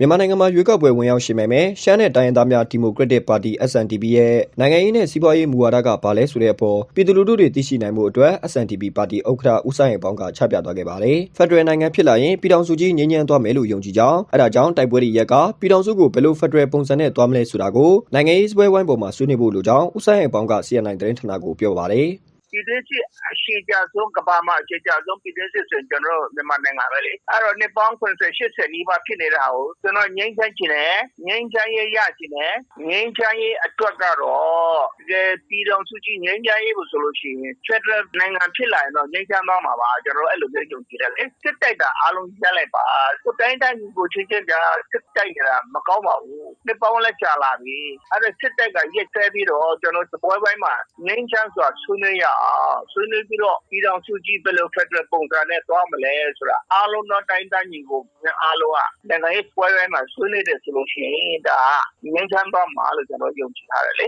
မြန်မာနိုင်ငံမှာရွေးကောက်ပွဲဝင်ရောက်ရှင်မယ်မယ်ရှမ်းနဲ့တိုင်းရင်းသားများဒီမိုကရက်တစ်ပါတီ SNDP ရဲ့နိုင်ငံရေးနဲ့စီးပွားရေးမူဝါဒကဘာလဲဆိုတဲ့အပေါ်ပြည်သူလူထုတွေသိရှိနိုင်မှုအတွက် SNDP ပါတီဥက္ကဋ္ဌဦးဆိုင်ရင်ပေါင်းကချပြသွားခဲ့ပါတယ်။ဖက်ဒရယ်နိုင်ငံဖြစ်လာရင်ပြည်ထောင်စုကြီးငြိမ်းချမ်းသွားမယ်လို့ယုံကြည်ကြောင်းအဲဒါကြောင့်တိုက်ပွဲတွေရက်ကပြည်ထောင်စုကိုဘယ်လိုဖက်ဒရယ်ပုံစံနဲ့သွားမလဲဆိုတာကိုနိုင်ငံရေးစပွဲဝိုင်းပေါ်မှာဆွေးနွေးဖို့လိုကြောင်းဦးဆိုင်ရင်ပေါင်းက CNN သတင်းဌာနကိုပြောပါတယ်။ ပြည်တွင်းစစ်အရှိကြဆုံးကဘာမှာအရှိကြဆုံးပြည်တွင်းစစ်ဆိုရင်ကျွန်တော်တို့မြန်မာနိုင်ငံပဲလေအဲ့တော့နှစ်ပေါင်း90 80နီးပါးဖြစ်နေတာကိုကျွန်တော်ငြိမ်းချမ်းချင်တယ်ငြိမ်းချမ်းရေးရချင်တယ်ငြိမ်းချမ်းရေးအတွက်ကတော့တကယ်ပြည်တော်စုကြီးငြိမ်းချမ်းရေးကိုဆိုလို့ရှိရင် Federal နိုင်ငံဖြစ်လာရင်တော့ငြိမ်းချမ်းသွားမှာပါကျွန်တော်အဲ့လိုမျိုးယုံကြည်တယ်လေ စစ်တိုက်တာအားလုံးကြားလိုက်ပါကိုတိုင်းတိုင်းကိုချင်းချင်းကြားစစ်တိုက်နေတာမကောင်းပါဘူးနှစ်ပေါင်းလည်းကြာလာပြီအဲ့ဒါစစ်တိုက်ကရက်သေးပြီးတော့ကျွန်တော်ပွဲပိုင်းမှာငြိမ်းချမ်းစွာဆွေးနွေးရအောင်ဆွေးနွေးပြီးတော့ပြည်တော်စုကြီးဘယ်လို Federal ပုံစံနဲ့သွားမလဲဆိုတာအားလုံးတော့တိုင်းတိုင်းညီကိုအားလုံးကနိုင်ငံရေးပွဲပိုင်းမှာဆွေးနွေးတယ်ဆိုလို့ရှိရင်ဒါငြိမ်းချမ်းသွားမှာလို့ကျွန်တော်ယုံကြည်ထားတယ်လေ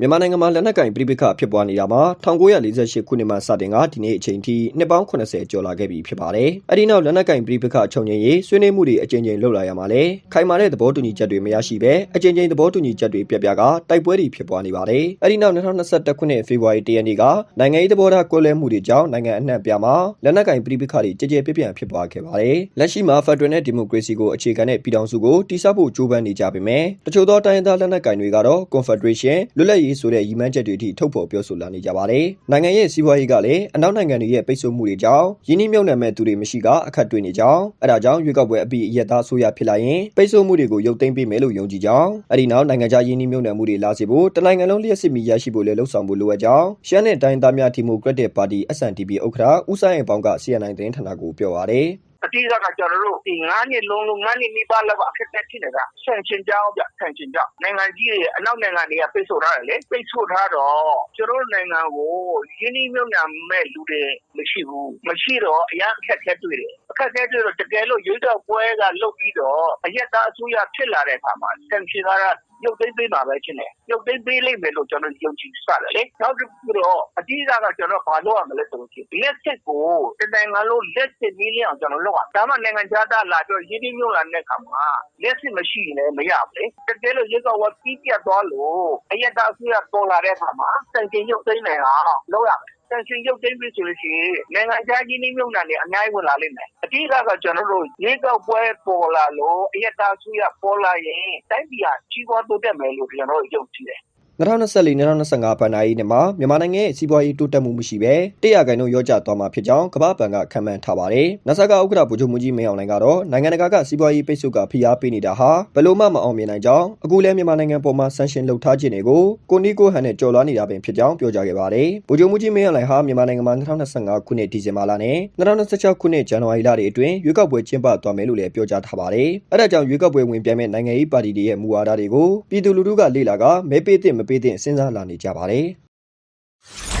မြန်မာနိုင်ငံမှာလက်နက်ကင်ပြည်ပခဖြစ်ပွားနေတာမှာ1948ခုနှစ်မှစတင်ကဒီနေ့အချိန်ထိနှစ်ပေါင်း80ကျော်လာခဲ့ပြီဖြစ်ပါတယ်။အဲဒီနောက်လက်နက်ကင်ပြည်ပခချုပ်ငြိမ်းရေးဆွေးနွေးမှုတွေအကြိမ်ကြိမ်လှုပ်လာရမှာလဲခိုင်မာတဲ့သဘောတူညီချက်တွေမရရှိဘဲအကြိမ်ကြိမ်သဘောတူညီချက်တွေပြပြကတိုက်ပွဲတွေဖြစ်ပွားနေပါတယ်။အဲဒီနောက်2021ခုနှစ်ဖေဖော်ဝါရီလရက်နေ့ကနိုင်ငံရေးသဘောထားကွဲလွဲမှုတွေကြောင့်နိုင်ငံအနှံ့ပြားမှာလက်နက်ကင်ပြည်ပခတွေကြည်ကြဲပြပြန့်ဖြစ်ပွားခဲ့ပါတယ်။လက်ရှိမှာဖက်ဒရယ်နဲ့ဒီမိုကရေစီကိုအခြေခံတဲ့ပြည်ထောင်စုကိုတည်ဆောက်ဖို့ကြိုးပမ်းနေကြပေမဲ့တချို့သောတိုင်းရင်းသားလက်နက်ကင်တွေကတော့ Confederation လွတ်လပ်ရေးဆိုတဲ့ရည်မှန်းချက်တွေအထိထုတ်ဖော်ပြောဆိုလာနေကြပါတယ်။နိုင်ငံရဲ့စီးပွားရေးကလည်းအနောက်နိုင်ငံတွေရဲ့ပိတ်ဆို့မှုတွေကြောင့်ယင်းနှိမ့်မြုပ်နှံမဲ့သူတွေမရှိကအခက်တွေ့နေကြောင်းအဲဒါကြောင့်ရွေးကောက်ပွဲအပြီးအရက်သားဆိုရဖြစ်လာရင်ပိတ်ဆို့မှုတွေကိုရုပ်သိမ်းပေးမယ်လို့ယုံကြည်ကြောင်းအဲဒီနောက်နိုင်ငံခြားယင်းနှိမ့်မြုပ်နှံမှုတွေလာစေဖို့တနိုင်ငံလုံးလျှက်စစ်မီရရှိဖို့လည်းလှုံ့ဆော်ဖို့လိုအပ်ကြောင်းရှမ်းနဲ့တိုင်းသားများဒီမိုကရက်တစ်ပါတီ SNDP ဥက္ကဋ္ဌဦးဆိုင်ရင်ပေါင်းက CNN သတင်းဌာနကိုပြောပါတယ်။ အတိအကကကျွန်တော်တို့ဒီ9နှစ်လုံးလုံး9နှစ်နီးပါးလောက်အခက်အခဲဖြစ်နေတာဆန်ရှင်ကြောင်းပြဆန်ရှင်ကြောင်းနိုင်ငံကြီးတွေအနောက်နိုင်ငံတွေကပိတ်ဆို့ထားတယ်လေပိတ်ဆို့ထားတော့ကျွန်တော်တို့နိုင်ငံကိုရင်းနှီးမြှုပ်နှံမဲ့လူတွေမရှိဘူးမရှိတော့အရင်အခက်အခဲတွေ့တယ်အခက်အခဲတွေ့တော့တကယ်လို့ရွေးကောက်ပွဲကလုတ်ပြီးတော့အရက်သားအစိုးရဖြစ်လာတဲ့အခါမှာဆန်ရှင်က ရုပ်သိမ်းပေးမှာပဲချင်းတယ် ရုပ်သိမ်းပေးလိမ့်မယ်လို့ ကျွန်တော်ယုံကြည်စတယ်လေ နောက်တစ်ခုတော့အတိအကက ကျွန်တော်ဘာလုပ်ရမလဲဆိုလို့ရှိရင်လက်စစ်ကို တနိုင်ငံလုံးလက်စစ်နည်းလျအောင် ကျွန်တော်လုပ်ရဒါမှ နိုင်ငံခြားသားလာပြီး ရင်းနှီးမြှုပ်နှံတဲ့အခါမှာလက်စစ်မရှိရင်လည်း မရဘူးလေ တကယ်လို့ရုပ်ကဝပြီးပြတ်သွားလို့ အရက်သားအစိုးရ ပေါ်လာတဲ့အခါမှာစံချိန်ရုပ်သိမ်းနိုင်အောင် လုပ်ရမယ် တန်ရှင်ရုပ်သိမ်းပြီဆိုလို့ရှိရင်နိုင်ငံခြားကြီးနှိမ့်မြုံနယ်တွေအများကြီးဝင်လာလိမ့်မယ်အတိအကကကျွန်တော်တို့ရေကောက်ပွဲပေါ်လာလို့အယက်သားစုရပေါ်လာရင်တိုင်းပြည်ဟာကြီးပွားတိုးတက်မယ်လို့ကျွန်တော်တို့ယုံကြည်တယ် 2024-2025ဘဏ္ဍာရေးနှစ်မှာမြန်မာနိုင်ငံရဲ့စီးပွားရေးတိုးတက်မှုမရှိဘဲတစ်ရာခိုင်နှုန်းရောကျသွားမှာဖြစ်ကြောင်းကမ္ဘာ့ဘဏ်ကခန့်မှန်းထားပါတယ်။နဆာကဥက္ကဋ္ဌဗိုလ်ချုပ်မှုကြီးမင်းအောင်လှိုင်ကတော့နိုင်ငံတကာကစီးပွားရေးပိတ်ဆို့ကဖိအားပေးနေတာဟာဘယ်လို့မှမအောင်မြင်နိုင်ကြောင်းအခုလည်းမြန်မာနိုင်ငံပေါ်မှာဆန်ရှင်လှုပ်ထားခြင်းတွေကိုကိုနီကိုဟန်နဲ့ကြော်လွှားနေတာပင်ဖြစ်ကြောင်းပြောကြားခဲ့ပါတယ်။ဗိုလ်ချုပ်မှုကြီးမင်းအောင်လှိုင်ဟာမြန်မာနိုင်ငံမှာ2025ခုနှစ်ဒီဇင်ဘာလနဲ့2026ခုနှစ်ဇန်နဝါရီလတွေအတွင်းရွေးကောက်ပွဲကျင်းပသွားမယ်လို့လည်းပြောကြားထားပါတယ်။အဲဒါကြောင့်ရွေးကောက်ပွဲဝင်ပြိုင်မဲ့နိုင်ငံရေးပါတီတွေရဲ့မူဝါဒတွေကိုပြည်သူလူထုကလေ့လာကမဲပေးသင့်မပေးသင့်စဉ်းစားလာနေကြပါတယ်။